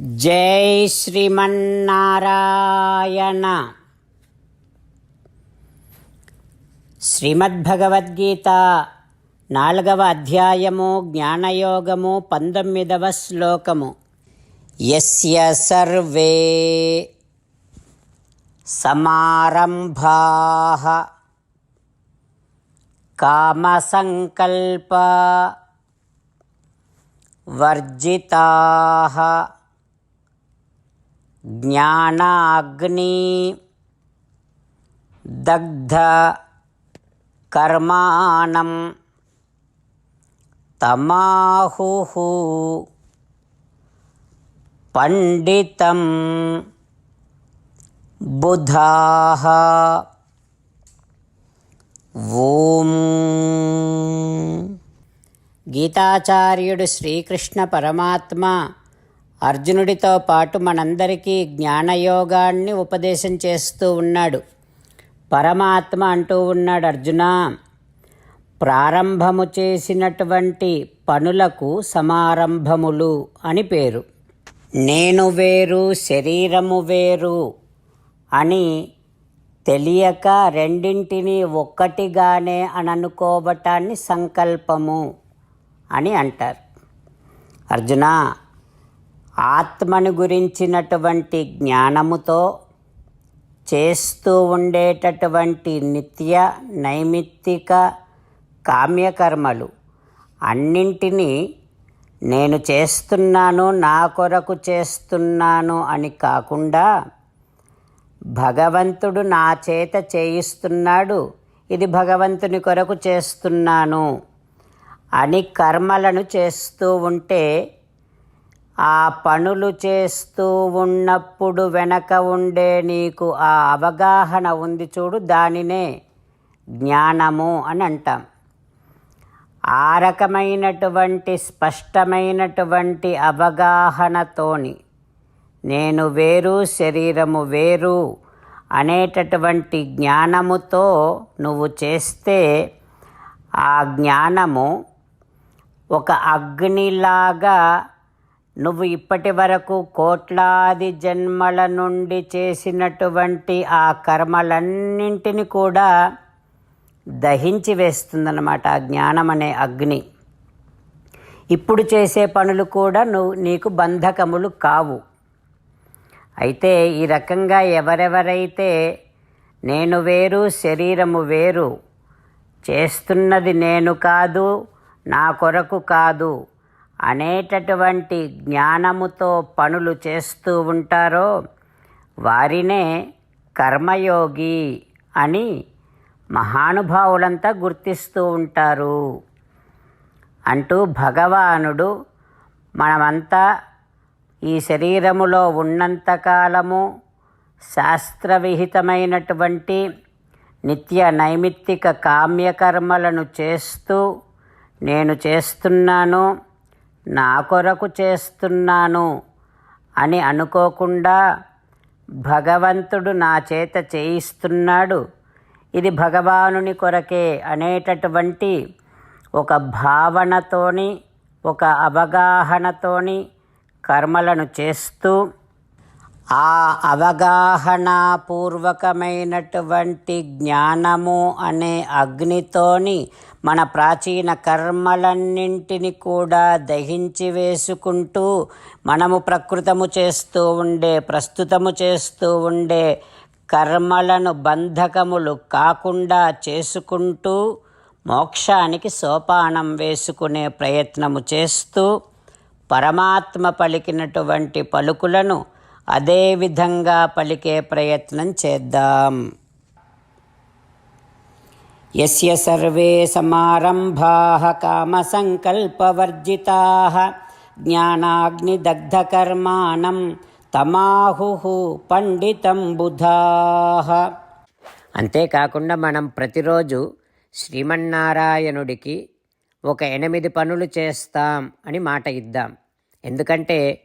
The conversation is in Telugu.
జై శ్రీమన్నారాయణ. శ్రీమద్భగవద్గీత నాలుగవ అధ్యాయము జ్ఞానయోగము పంతొమ్మిదవ శ్లోకము. ఎస్య సర్వే సమారంభా. కామసంకల్ప వర్జితా. జ్ఞానాగ్ని దగ్ధ కర్మాణం తమాహు పండితం బుధాః ఓం గీతాచార్యుడు శ్రీకృష్ణ పరమాత్మ అర్జునుడితో పాటు మనందరికీ జ్ఞానయోగాన్ని ఉపదేశం చేస్తూ ఉన్నాడు. పరమాత్మ అంటూ ఉన్నాడు అర్జున. ప్రారంభము చేసినటువంటి పనులకు సమారంభములు అని పేరు. నేను వేరు శరీరము వేరు అని తెలియక రెండింటినీ ఒక్కటిగానే అని అనుకోవటాన్ని సంకల్పము అని అంటారు. అర్జున ఆత్మను గురించినటువంటి జ్ఞానముతో చేస్తూ ఉండేటటువంటి నిత్య నైమిత్తిక కామ్యకర్మలు అన్నింటినీ నేను చేస్తున్నాను నా కొరకు చేస్తున్నాను అని కాకుండా భగవంతుడు నా చేత చేయిస్తున్నాడు ఇది భగవంతుని కొరకు చేస్తున్నాను అని కర్మలను చేస్తూ ఉంటే ఆ పనులు చేస్తూ ఉన్నప్పుడు వెనక ఉండే నీకు ఆ అవగాహన ఉంది చూడు దానినే జ్ఞానము అని అంటాం. ఆ రకమైనటువంటి స్పష్టమైనటువంటి అవగాహనతోని నేను వేరు శరీరము వేరు అనేటటువంటి జ్ఞానముతో నువ్వు చేస్తే ఆ జ్ఞానము ఒక అగ్నిలాగా నువ్వు ఇప్పటి వరకు కోట్లాది జన్మల నుండి చేసినటువంటి ఆ కర్మలన్నింటిని కూడా దహించి వేస్తుందన్నమాట ఆ జ్ఞానం అనే అగ్ని. ఇప్పుడు చేసే పనులు కూడా నువ్వు నీకు బంధకములు కావు. అయితే ఈ రకంగా ఎవరెవరైతే నేను వేరు శరీరము వేరు చేస్తున్నది నేను కాదు నా కొరకు కాదు అనేటటువంటి జ్ఞానముతో పనులు చేస్తూ ఉంటారో వారినే కర్మయోగి అని మహానుభావులంతా గుర్తిస్తూ ఉంటారు. అంటూ భగవానుడు మనమంతా ఈ శరీరములో ఉన్నంతకాలము శాస్త్రవిహితమైనటువంటి నిత్య నైమిత్తిక కామ్యకర్మలను చేస్తూ నేను చేస్తున్నాను. నా కొరకు చేస్తున్నాను అని అనుకోకుండా భగవంతుడు నా చేత చేయిస్తున్నాడు. ఇది భగవానుని కొరకే అనేటటువంటి ఒక భావనతోని ఒక అవగాహనతోని కర్మలను చేస్తూ ఆ అవగాహనాపూర్వకమైనటువంటి జ్ఞానము అనే అగ్నితోని మన ప్రాచీన కర్మలన్నింటిని కూడా దహించి వేసుకుంటూ మనము ప్రకృతము చేస్తూ ఉండే ప్రస్తుతము చేస్తూ ఉండే కర్మలను బంధకములు కాకుండా చేసుకుంటూ మోక్షానికి సోపానం వేసుకునే ప్రయత్నము చేస్తూ పరమాత్మ పలికినటువంటి పలుకులను అదే విధంగా పలికే ప్రయత్నం చేద్దాం. యస్య సర్వే సమారంభాః కామసంకల్పవర్జితాः జ్ఞానాగ్నిదగ్ధకర్మాణం తమాహుః పండితం బుధాః. అంతేకాకుండా మనం ప్రతిరోజు శ్రీమన్నారాయణుడికి ఒక ఎనిమిది పనులు చేస్తాం అని మాట ఇద్దాం. ఎందుకంటే